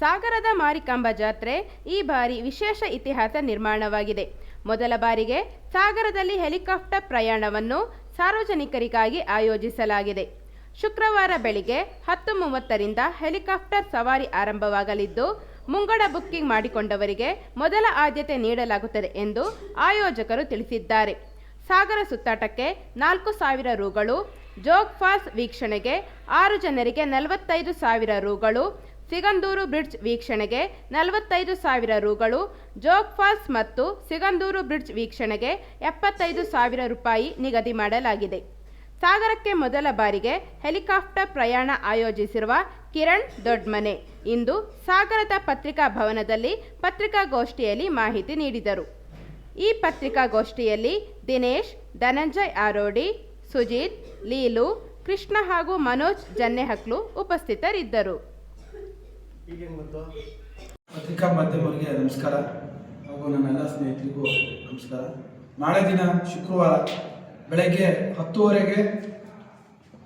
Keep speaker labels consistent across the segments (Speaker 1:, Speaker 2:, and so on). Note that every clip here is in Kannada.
Speaker 1: ಸಾಗರದ ಮಾರಿಕಾಂಬಾ ಜಾತ್ರೆ ಈ ಬಾರಿ ವಿಶೇಷ ಇತಿಹಾಸ ನಿರ್ಮಾಣವಾಗಿದೆ. ಮೊದಲ ಬಾರಿಗೆ ಸಾಗರದಲ್ಲಿ ಹೆಲಿಕಾಪ್ಟರ್ ಪ್ರಯಾಣವನ್ನು ಸಾರ್ವಜನಿಕರಿಗಾಗಿ ಆಯೋಜಿಸಲಾಗಿದೆ. ಶುಕ್ರವಾರ ಬೆಳಿಗ್ಗೆ ಹತ್ತು ಮೂವತ್ತರಿಂದ ಹೆಲಿಕಾಪ್ಟರ್ ಸವಾರಿ ಆರಂಭವಾಗಲಿದ್ದು, ಮುಂಗಡ ಬುಕ್ಕಿಂಗ್ ಮಾಡಿಕೊಂಡವರಿಗೆ ಮೊದಲ ಆದ್ಯತೆ ನೀಡಲಾಗುತ್ತದೆ ಎಂದು ಆಯೋಜಕರು ತಿಳಿಸಿದ್ದಾರೆ. ಸಾಗರ ಸುತ್ತಾಟಕ್ಕೆ ನಾಲ್ಕು ಸಾವಿರ ರೂಗಳು, ಜೋಗ್ ಫಾಲ್ಸ್ ವೀಕ್ಷಣೆಗೆ ಆರು ಜನರಿಗೆ ನಲವತ್ತೈದು ಸಾವಿರ ರೂಗಳು ಸಿಗಂದೂರು ಬ್ರಿಡ್ಜ್ ವೀಕ್ಷಣೆಗೆ ನಲವತ್ತೈದು ಸಾವಿರ ರುಗಳು, ಜೋಗ್ ಫಾಲ್ಸ್ ಮತ್ತು ಸಿಗಂದೂರು ಬ್ರಿಡ್ಜ್ ವೀಕ್ಷಣೆಗೆ ಎಪ್ಪತ್ತೈದು ಸಾವಿರ ರೂಪಾಯಿ ನಿಗದಿ ಮಾಡಲಾಗಿದೆ. ಸಾಗರಕ್ಕೆ ಮೊದಲ ಬಾರಿಗೆ ಹೆಲಿಕಾಪ್ಟರ್ ಪ್ರಯಾಣ ಆಯೋಜಿಸಿರುವ ಕಿರಣ್ ದೊಡ್ಮನೆ ಇಂದು ಸಾಗರದ ಪತ್ರಿಕಾ ಭವನದಲ್ಲಿ ಪತ್ರಿಕಾಗೋಷ್ಠಿಯಲ್ಲಿ ಮಾಹಿತಿ ನೀಡಿದರು. ಈ ಪತ್ರಿಕಾಗೋಷ್ಠಿಯಲ್ಲಿ ದಿನೇಶ್, ಧನಂಜಯ್ ಆರೋಡಿ, ಸುಜಿತ್, ಲೀಲು, ಕೃಷ್ಣ ಹಾಗೂ ಮನೋಜ್ ಜನ್ನೆಹಕ್ಲು ಉಪಸ್ಥಿತರಿದ್ದರು.
Speaker 2: ಪತ್ರಿಕಾ ಮಾಧ್ಯಮರಿಗೆ ನಮಸ್ಕಾರ. ಹಾಗೂ ನನ್ನೆಲ್ಲ ಸ್ನೇಹಿತರಿಗೂ ನಮಸ್ಕಾರ. ನಾಳೆ ದಿನ ಶುಕ್ರವಾರ ಬೆಳಗ್ಗೆ ಹತ್ತುವರೆಗೆ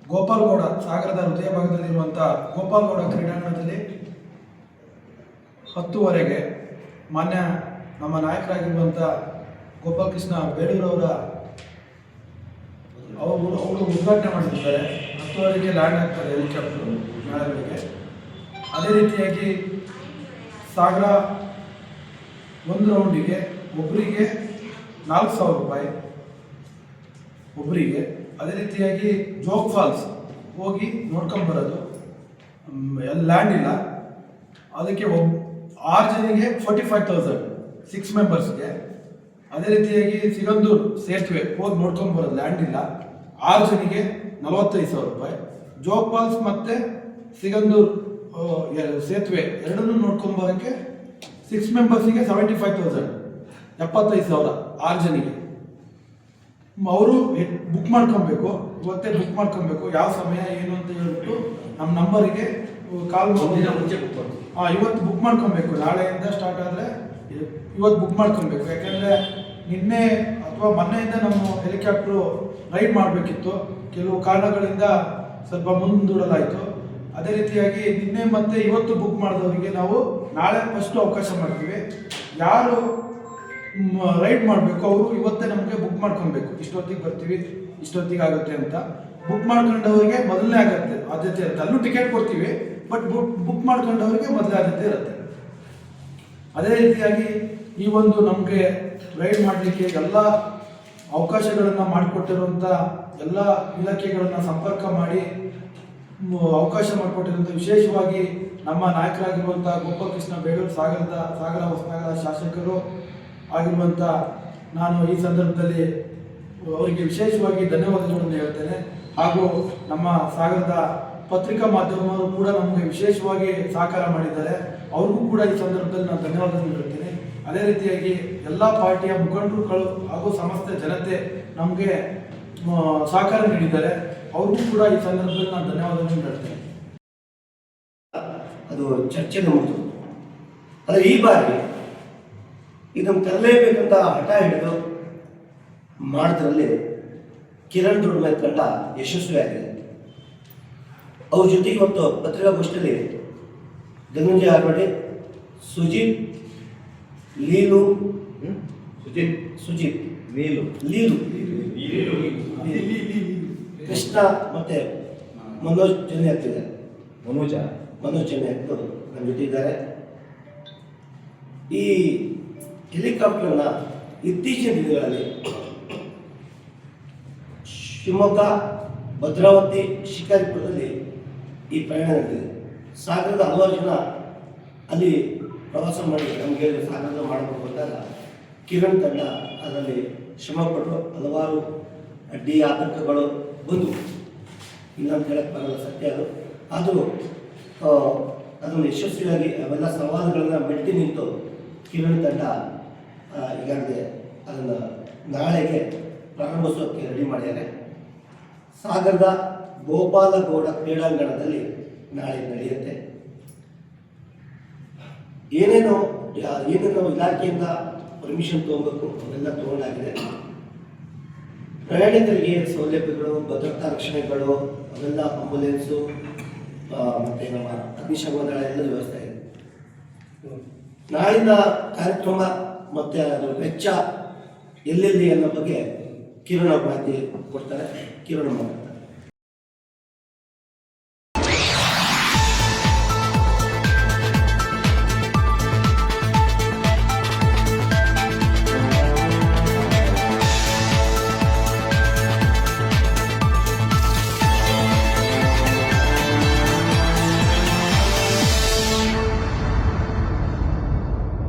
Speaker 2: ಗೋಪಾಲ್ಗೌಡ ಸಾಗರದ ಹೃದಯ ಭಾಗದಲ್ಲಿರುವಂಥ ಗೋಪಾಲ್ಗೌಡ ಕ್ರೀಡಾಂಗಣದಲ್ಲಿ ಹತ್ತುವರೆಗೆ ಮಾನ್ಯ ನಮ್ಮ ನಾಯಕರಾಗಿರುವಂಥ ಗೋಪಾಲಕೃಷ್ಣ ಬೇಳೂರವರ ಅವರು ಅವರು ಉದ್ಘಾಟನೆ ಮಾಡಿದ್ದಾರೆ. ಹತ್ತುವರೆಗೆ ಲ್ಯಾಂಡ್ ಆಗ್ತಾರೆ ಹೆಲಿಕಾಪ್ಟರ್ ನಾಳೆ ಬೆಳಿಗ್ಗೆ. ಅದೇ ರೀತಿಯಾಗಿ ಸಾಗರ ಒಂದು ರೌಂಡಿಗೆ ಒಬ್ಬರಿಗೆ ನಾಲ್ಕು ಸಾವಿರ ರೂಪಾಯಿ, ಒಬ್ಬರಿಗೆ ಅದೇ ರೀತಿಯಾಗಿ ಜೋಗ್ ಫಾಲ್ಸ್ ಹೋಗಿ ನೋಡ್ಕೊಂಬರೋದು ಎಲ್ಲಿ ಲ್ಯಾಂಡ್ ಇಲ್ಲ. ಅದಕ್ಕೆ ಒಬ್, ಆರು ಜನಿಗೆ ಫೋರ್ಟಿ ಫೈವ್ ತೌಸಂಡ್ ಸಿಕ್ಸ್ ಮೆಂಬರ್ಸ್ಗೆ ಅದೇ ರೀತಿಯಾಗಿ ಸಿಗಂದೂರು ಸೇತುವೆ ಹೋಗಿ ನೋಡ್ಕೊಂಬರೋದು ಲ್ಯಾಂಡ್ ಇಲ್ಲ. ಆರು ಜನಿಗೆ ನಲವತ್ತೈದು ಸಾವಿರ ರೂಪಾಯಿ. ಜೋಗ್ ಫಾಲ್ಸ್ ಮತ್ತು ಸಿಗಂದೂರು ಸೇತುವೆ ಎರಡನ್ನೂ ನೋಡ್ಕೊಂಬರೋಕ್ಕೆ ಸಿಕ್ಸ್ ಮೆಂಬರ್ಸಿಗೆ ಸೆವೆಂಟಿ ಫೈವ್ ತೌಸಂಡ್ ಎಪ್ಪತ್ತೈದು ಸಾವಿರ ಆರು ಜನಿಗೆ ಅವರು ಬುಕ್ ಮಾಡ್ಕೊಬೇಕು ಇವತ್ತೇ ಬುಕ್ ಮಾಡ್ಕೊಬೇಕು ಯಾವ ಸಮಯ ಏನು ಅಂತ ಹೇಳ್ಬಿಟ್ಟು ನಮ್ಮ ನಂಬರಿಗೆ ಕಾಲ್
Speaker 3: ಮುಂಚೆ.
Speaker 2: ಹಾಂ ಇವತ್ತು ಬುಕ್ ಮಾಡ್ಕೊಬೇಕು ನಾಳೆಯಿಂದ ಸ್ಟಾರ್ಟ್ ಆದರೆ ಇವತ್ತು ಬುಕ್ ಮಾಡ್ಕೊಬೇಕು. ಯಾಕೆಂದರೆ ನಿನ್ನೆ ಅಥವಾ ಮೊನ್ನೆಯಿಂದ ನಮ್ಮ ಹೆಲಿಕಾಪ್ಟ್ರು ರೈಡ್ ಮಾಡಬೇಕಿತ್ತು. ಕೆಲವು ಕಾರಣಗಳಿಂದ ಸ್ವಲ್ಪ ಮುಂದೂಡಲಾಯಿತು. ಅದೇ ರೀತಿಯಾಗಿ ನಿನ್ನೆ ಮತ್ತೆ ಇವತ್ತು ಬುಕ್ ಮಾಡಿದವರಿಗೆ ನಾವು ನಾಳೆ ಫಸ್ಟ್ ಅವಕಾಶ ಮಾಡ್ತೀವಿ. ಯಾರು ರೈಡ್ ಮಾಡಬೇಕು, ಅವರು ಇವತ್ತೇ ನಮಗೆ ಬುಕ್ ಮಾಡ್ಕೊಬೇಕು ಇಷ್ಟೊತ್ತಿಗೆ ಬರ್ತೀವಿ, ಇಷ್ಟೊತ್ತಿಗೆ ಆಗುತ್ತೆ ಅಂತ. ಬುಕ್ ಮಾಡ್ಕೊಂಡವರಿಗೆ ಮೊದಲನೇ ಆಗುತ್ತೆ, ಆದ್ಯತೆ ಇರುತ್ತೆ. ಅಲ್ಲೂ ಟಿಕೆಟ್ ಕೊಡ್ತೀವಿ ಬಟ್ ಬುಕ್ ಬುಕ್ ಮಾಡ್ಕೊಂಡವರಿಗೆ ಮೊದಲೇ ಆದ್ಯತೆ ಇರುತ್ತೆ. ಅದೇ ರೀತಿಯಾಗಿ ಈ ಒಂದು ನಮಗೆ ರೈಡ್ ಮಾಡಲಿಕ್ಕೆ ಎಲ್ಲ ಅವಕಾಶಗಳನ್ನು ಮಾಡಿಕೊಟ್ಟಿರುವಂಥ ಎಲ್ಲ ಇಲಾಖೆಗಳನ್ನು ಸಂಪರ್ಕ ಮಾಡಿ ಅವಕಾಶ ಮಾಡಿಕೊಟ್ಟಿರುವಂಥ ವಿಶೇಷವಾಗಿ ನಮ್ಮ ನಾಯಕರಾಗಿರುವಂಥ ಗೋಪಾಲಕೃಷ್ಣ ಬೇಳೂರು ಸಾಗರದ ಸಾಗರ ಹೊಸನಗರ ಶಾಸಕರು ಆಗಿರುವಂಥ ನಾನು ಈ ಸಂದರ್ಭದಲ್ಲಿ ಅವರಿಗೆ ವಿಶೇಷವಾಗಿ ಧನ್ಯವಾದಗಳನ್ನು ಹೇಳ್ತೇನೆ. ಹಾಗೂ ನಮ್ಮ ಸಾಗರದ ಪತ್ರಿಕಾ ಮಾಧ್ಯಮವರು ಕೂಡ ನಮಗೆ ವಿಶೇಷವಾಗಿ ಸಹಕಾರ ಮಾಡಿದ್ದಾರೆ. ಅವ್ರಿಗೂ ಕೂಡ ಈ ಸಂದರ್ಭದಲ್ಲಿ ನಾನು ಧನ್ಯವಾದಗಳನ್ನು ಹೇಳ್ತೇನೆ. ಅದೇ ರೀತಿಯಾಗಿ ಎಲ್ಲ ಪಾರ್ಟಿಯ ಮುಖಂಡರುಗಳು ಹಾಗೂ ಸಮಸ್ತ ಜನತೆ ನಮಗೆ ಸಹಕಾರ ನೀಡಿದ್ದಾರೆ. ಅವ್ರಿಗೂ ಕೂಡ ಈ ಸಂದರ್ಭದಲ್ಲಿ ನಾನು ಧನ್ಯವಾದಗಳನ್ನು ಹೇಳ್ತೇನೆ.
Speaker 3: ಅದು ಚರ್ಚೆ ನೋಡ್ತು ಆದರೆ ಈ ಬಾರಿ ಇದನ್ನು ತರಲೇಬೇಕಂತ ಹಠ ಹಿಡಿದು ಮಾಡಿದ್ರಲ್ಲಿ ಕಿರಣ್ ದುರ್ಮೆ ತಂಡ ಯಶಸ್ವಿಯಾಗಿದೆ ಅವ್ರ ಜೊತೆಗೆ ಇವತ್ತು ಪತ್ರಿಕಾಗೋಷ್ಠಿಯಲ್ಲಿ ಧನಂಜಯ ಆರ್ವಡೆ ಸುಜಿತ್ ಲೀಲು ಸುಜಿತ್. ಸುಜಿತ್.
Speaker 4: ಲೀಲು.
Speaker 3: ಲೀಲು. ಕೃಷ್ಣ ಮತ್ತೆ ಮನೋಜ್ ಜೊತೆ ಆಗ್ತಿದ್ದಾರೆ.
Speaker 4: ಮನೋಜ?
Speaker 3: ಮನೋಜ್ ಚೆನ್ನೈ ಅವರು ನಮ್ಮ ಈ ಹೆಲಿಕಾಪ್ಟರ್ನ ಇತ್ತೀಚಿನ ದಿನಗಳಲ್ಲಿ ಶಿವಮೊಗ್ಗ ಭದ್ರಾವತಿ ಶಿಕಾರಿಪುರದಲ್ಲಿ ಈ ಪ್ರಯಾಣ ನಡೆದಿದೆ. ಸಾಗರದ ಹಲವಾರು ಜನ ಅಲ್ಲಿ ಪ್ರವಾಸ ಮಾಡಿ ನಮಗೆ ಸಾಗರದ ಮಾಡಬೇಕು ಅಂದಾಗ ಕಿರಣ್ ತಂಡ ಅದರಲ್ಲಿ ಶ್ರಮಪಟ್ಟು ಹಲವಾರು ಅಡ್ಡಿ ಆತಂಕಗಳು ಬಂದವು ಅಂತ ಹೇಳಕ್ ಬರಲ್ಲ ಸತ್ಯ ಅದು. ಆ, ಅದನ್ನು ಯಶಸ್ವಿಯಾಗಿ ಅವೆಲ್ಲ ಸವಾಲುಗಳನ್ನ ಮೆಟ್ಟಿ ನಿಂತು ಕಿರಣ್ ತಂಡ ಈಗಾಗಲೇ ಅದನ್ನು ನಾಳೆಗೆ ಪ್ರಾರಂಭಿಸೋಕ್ಕೆ ರೆಡಿ ಮಾಡಿದ್ದಾರೆ ಸಾಗರದ ಗೋಪಾಲಗೌಡ ಕ್ರೀಡಾಂಗಣದಲ್ಲಿ ನಾಳೆ ನಡೆಯುತ್ತೆ. ಏನೇನೋ ಏನೇನೋ ಇಲಾಖೆಯಿಂದ ಪರ್ಮಿಷನ್ ತೊಗೋಬೇಕು ಅವೆಲ್ಲ ತೊಗೊಂಡಾಗಿದೆ. ಪ್ರಯಾಣಿಕರಿಗೆ ಸೌಲಭ್ಯಗಳು, ಭದ್ರತಾ ರಕ್ಷಣೆಗಳು, ಅವೆಲ್ಲ ಆಂಬುಲೆನ್ಸು ಮತ್ತೆ ನಮ್ಮ ಅಗ್ನಿಶಮನ ಎಲ್ಲ ವ್ಯವಸ್ಥೆ ಇದೆ. ನಾಳಿನ ಕಾರ್ಯಕ್ರಮ ಮತ್ತು ಅದರ ವೆಚ್ಚ ಎಲ್ಲೆಲ್ಲಿ ಅನ್ನೋ ಬಗ್ಗೆ ಕಿರಣ ಮಾಹಿತಿ ಕೊಡ್ತಾರೆ. ಕಿರಣ ಮಾತಾಡ್ತಾರೆ